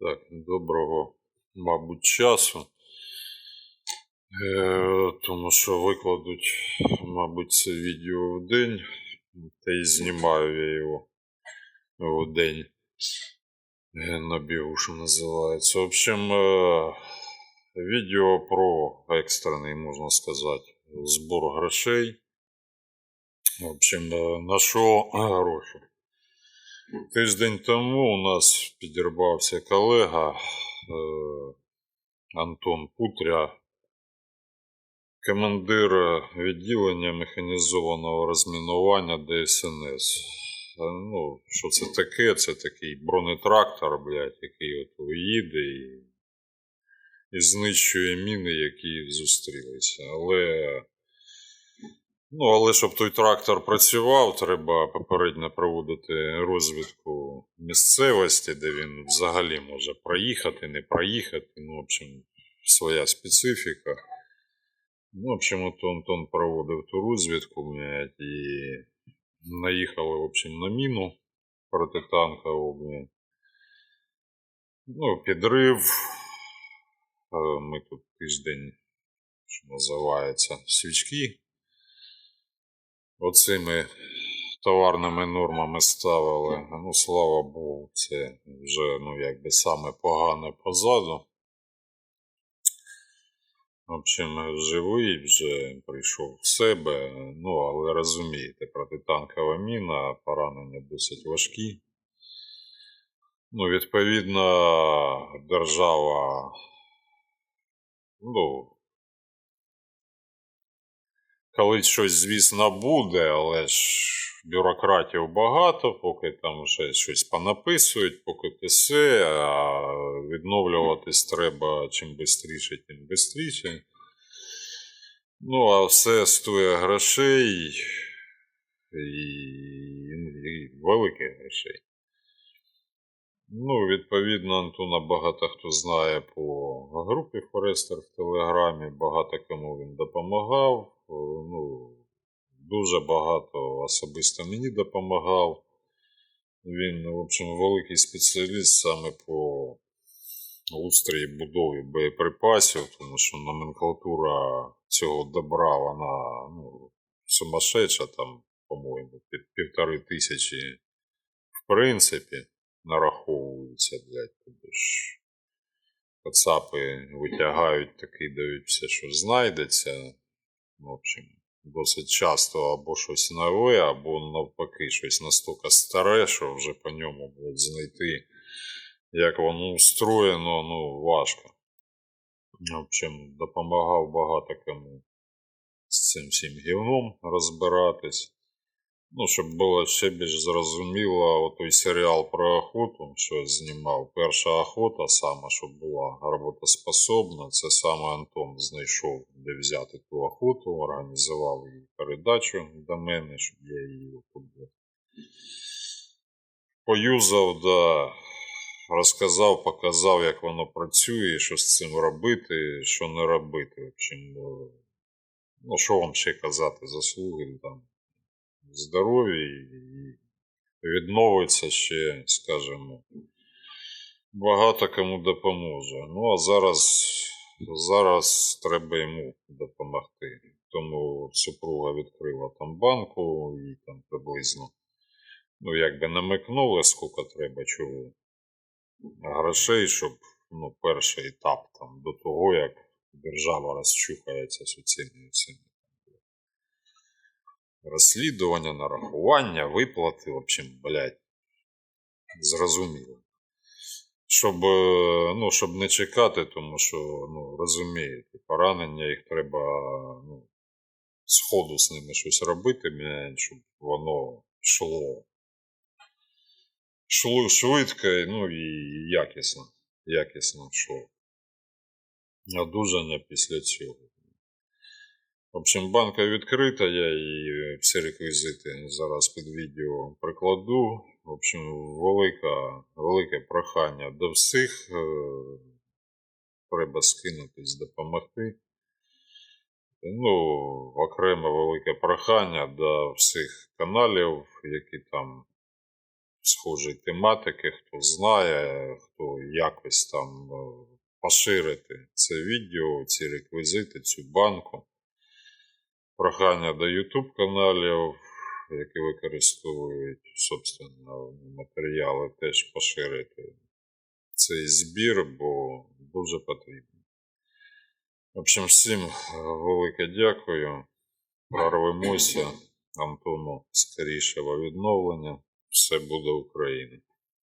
Так, доброго, мабуть, часу. Е, тому що викладуть, мабуть, це відео в день, та й знімаю я його в день. Е, На бігу, що називається. В общем, е, відео про екстрений, можна сказати, збор грошей. В общем, е, на що гроші? Тиждень тому у нас підірвався колега е, Антон Путря, командир відділення механізованого розмінування ДСНС. Е, Ну, що це таке? Це такий бронетрактор, блядь, який от їде і, і знищує міни, які зустрілися. Але Ну, але щоб той трактор працював, треба попередньо проводити розвідку місцевості, де він взагалі може проїхати, не проїхати. Ну, в общем, своя специфіка. Ну, в общем, от Антон проводив ту розвідку, блядь, і наїхали, в общем, на міну протитанкову. Ну, підрив. Е, Ми тут тиждень, що називається, свічки оцими товарними нормами ставили. Ну, слава Богу, це вже ну, якби саме погане позаду. В общем, живий вже прийшов в себе. Ну, але розумієте, протитанкова міна, поранення досить важкі. Ну, відповідно, держава, ну, колись щось, звісно, буде, але ж бюрократів багато, поки там вже щось понаписують, поки те все, а відновлюватись треба чим швидше, тим швидше. Ну, а все стоїть грошей і, і великих грошей. Ну, відповідно, Антона багато хто знає по групі Форестер в Телеграмі, багато кому він допомагав. Е, Ну, дуже багато особисто мені допомагав. Він, в общем, великий спеціаліст саме по устрої будові боєприпасів, тому що номенклатура цього добра, вона ну, сумасшедша, там, по-моєму, під півтори тисячі в принципі нараховуються, блядь, тобі ж кацапи витягають та кидають все, що знайдеться. В общем, досить часто або щось нове, або навпаки щось настільки старе, що вже по ньому блядь, знайти, як воно устроєно, ну, важко. В общем, допомагав багато кому з цим всім гівном розбиратись. Ну, щоб було ще більш зрозуміло, той серіал про охоту, що знімав. Перша охота, саме, щоб була роботоспособна, це саме Антон знайшов, де взяти ту охоту, організував її передачу до мене, щоб я її поюзав, да, розказав, показав, як воно працює, що з цим робити, що не робити. В общем, ну, що вам ще казати, заслуги там здорові і відновиться ще, скажімо, багато кому допоможе. Ну, а зараз, зараз треба йому допомогти. Тому супруга відкрила там банку і там приблизно, ну, якби намикнули, скільки треба чого грошей, щоб ну, перший етап там, до того, як держава розчухається з цими розслідування, нарахування, виплати, в общем, блядь, зрозуміло. Щоб, ну, щоб не чекати, тому що, ну, розумієте, поранення їх треба, ну, сходу з ними щось робити, блядь, щоб воно йшло. Йшло швидко, ну і якісно. Якісно йшло. Одужання після цього. В общем, банка відкрита, я її всі реквізити зараз під відео прикладу. В общем, велика, велике прохання до всіх. Е, Треба скинутись, допомогти. Ну, окремо велике прохання до всіх каналів, які там схожої тематики, хто знає, хто якось там е, поширити це відео, ці реквізити, цю банку. Прохання до YouTube каналів, які використовують собственно, матеріали, теж поширити цей збір, бо дуже потрібно. В общем, всім е, велике дякую. Прорвемося. Антону скорішого відновлення. Все буде Україна.